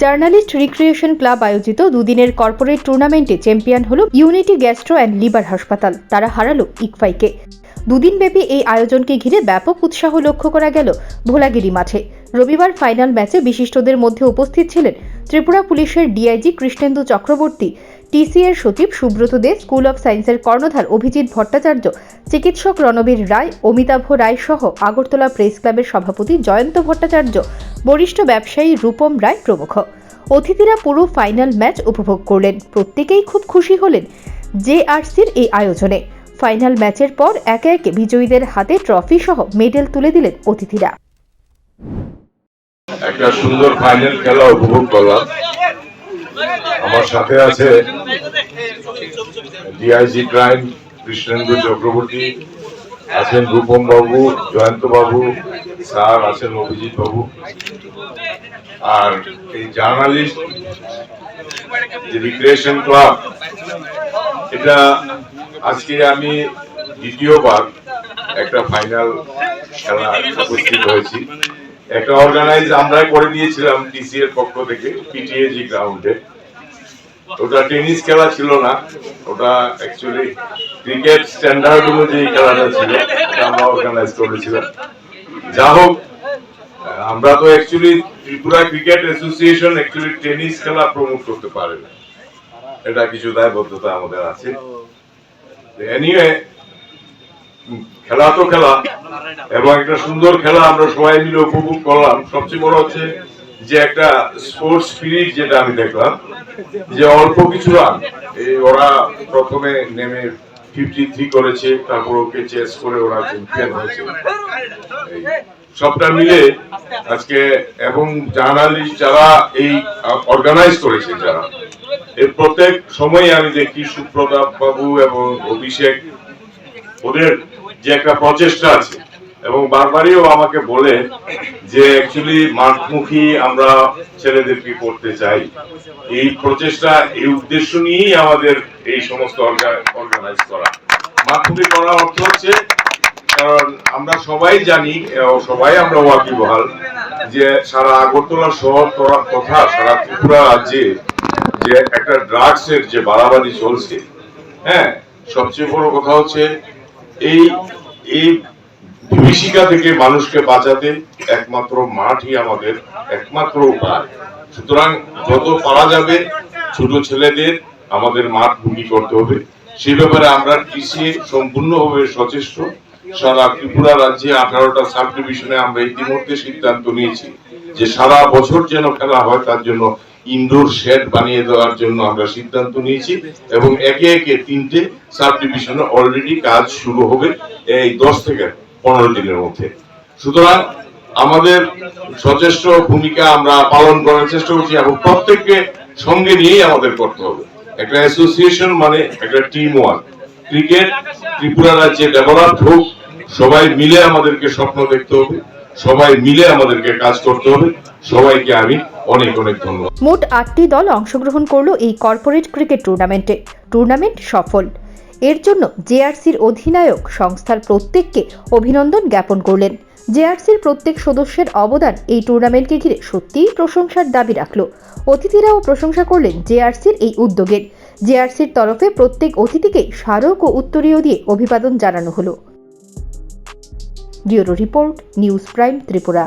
Journalist recreation club আয়োজিত দুদিনের corporate টুর্নামেন্টে চ্যাম্পিয়ন হল ইউনিটি গ্যাস্ট্রো অ্যান্ড লিভার হাসপাতাল। তারা হারালো ইকফাইকে। দুদিন ব্যাপী এই আয়োজনকে ঘিরে ব্যাপক উৎসাহ লক্ষ্য করা গেল ভোলাগিরি মাঠে। রবিবার ফাইনাল ম্যাচে বিশিষ্টদের মধ্যে উপস্থিত ছিলেন ত্রিপুরা পুলিশের ডিআইজি কৃষ্ণেন্দু চক্রবর্তী টিসিএর সচিব সুব্রত দে, স্কুল অফ সায়েন্সের কর্ণধার অভিজিৎ ভট্টাচার্য, চিকিৎসক রণবীর রায়, অমিতাভ রায় সহ আগরতলা প্রেস ক্লাবের সভাপতি জয়ন্ত ভট্টাচার্য, বরিষ্ঠ ব্যবসায়ী রূপম রায় প্রমুখ। অতিথিরা পুরো ফাইনাল ম্যাচ উপভোগ করলেন। প্রত্যেকেই খুব খুশি হলেন জেআরসির এই আয়োজনে। ফাইনাল ম্যাচের পর একে একে বিজয়ীদের হাতে ট্রফি সহ মেডেল তুলে দিলেন অতিথিরা। একটা সুন্দর ফাইনাল খেলা উপভোগ করলাম। আমার সাথে আছে ডিআইজি ক্রাইম কৃষ্ণেন্দু চক্রবর্তী আছেন রূপম বাবু, জয়ন্ত বাবু, স্যার আছেন অভিজিৎ বাবু। আর এই জার্নালিস্ট, যে রিক্রিয়েশন ক্লাব এটা আজকে আমি দ্বিতীয়বার একটা ফাইনাল খেলা উপস্থিত হয়েছি। একটা অর্গানাইজ আমরাই করে দিয়েছিলাম টিসি এর পক্ষ থেকে পিটিএজি গ্রাউন্ডে ওটা টেনিস খেলা ছিল না, ওটা অ্যাকচুয়ালি ক্রিকেট স্ট্যান্ডার্ড অনুযায়ী খেলাটা ছিল আমরা অর্গানাইজ করেছিলাম। যা হোক, আমরা তো actually Tripura cricket association actually tennis খেলা প্রমোট করতে পারে না। এটা কিছু দায়বদ্ধতা আমাদের আছে। এনিওয়ে খেলা তো খেলা, এবং একটা সুন্দর খেলা আমরা সবাই মিলে উপভোগ করলাম। সবচেয়ে বড় হচ্ছে যে একটা স্পোর্টস স্পিরিট যেটা আমি দেখলাম, যে অল্প কিছু রান ওরা প্রথমে নেমে ফিফটি থ্রি করেছে, তারপর ওকে চেস করে ওরা চ্যাম্পিয়ন হয়েছে। সবটা মিলে আজকে এবং জার্নালিস্ট যারা এই অর্গানাইজ করেছে যারা, এর প্রত্যেক সময় আমি দেখি সুপ্রতাপ বাবু এবং অভিষেক, ওদের যে একটা প্রচেষ্টা আছে এবং বারবারইও আমাকে বলে যে অ্যাকচুয়ালি মাঠমুখী আমরা ছেলেদেরকে করতে চাই। এই প্রচেষ্টা, এই উদ্দেশ্য নিয়েই আমাদের এই সমস্ত অর্গানাইজ করা। মাঠমুখী করার অর্থ হচ্ছে, কারণ আমরা সবাই জানি, ও সবাই আমরা ওয়াকিবহাল, যে সারা আগরতলা শহর তরা- তথা সারা ত্রিপুরা রাজ্যে যে একটা ড্রাগস এর যে বাড়াবাড়ি চলছে হ্যাঁ? সবচেয়ে বড় কথা হচ্ছে, এই এই বিভীষিকা থেকে মানুষকে বাঁচাতে একমাত্র মাঠই আমাদের একমাত্র উপায়। সুতরাং যত পারা যাবে, ছোট ছেলেদের আমাদের মাঠ ভূমি করতে হবে। সে ব্যাপারে আমরা কৃষি সম্পূর্ণভাবে সচেষ্ট। সারা ত্রিপুরা রাজ্যে আঠারোটা সাব ডিভিশনে আমরা ইতিমধ্যে সিদ্ধান্ত নিয়েছি যে সারা বছর যেন খেলা হয়, তার জন্য ইনডোর শেড বানিয়ে দেওয়ার জন্য আমরা সিদ্ধান্ত নিয়েছি এবং একে একে তিনটে সাব ডিভিশনে অলরেডি কাজ শুরু হবে এই দশ থেকে পনেরো দিনের মধ্যে। সুতরাং আমাদের সচেষ্ট ভূমিকা আমরা পালন করার চেষ্টা করছি এবং প্রত্যেককে সঙ্গে নিয়েই আমাদের করতে হবে। একটা অ্যাসোসিয়েশন মানে একটা টিম ওয়ার্ক ক্রিকেট, ত্রিপুরা রাজ্যে ডেভেলপ হোক, সবাই মিলে আমাদেরকে স্বপ্ন দেখতে হবে, সবাই মিলে আমাদেরকে কাজ করতে হবে। সবাইকে আমি অনেক অনেক ধন্যবাদ। মোট আটটি দল অংশগ্রহণ করল এই কর্পোরেট ক্রিকেট টুর্নামেন্টে টুর্নামেন্ট সফল। এর জন্য জেআরসির অধিনায়ক সংস্থার প্রত্যেককে অভিনন্দন জ্ঞাপন করলেন। জেআরসির প্রত্যেক সদস্যের অবদান এই টুর্নামেন্টকে ঘিরে সত্যিই প্রশংসার দাবি রাখল। অতিথিরাও প্রশংসা করলেন জেআরসির এই উদ্যোগের। জেআরসির তরফে প্রত্যেক অতিথিকে স্মারক ও উত্তরীয় দিয়ে অভিবাদন জানানো হলো। Bureau report, news prime Tripura.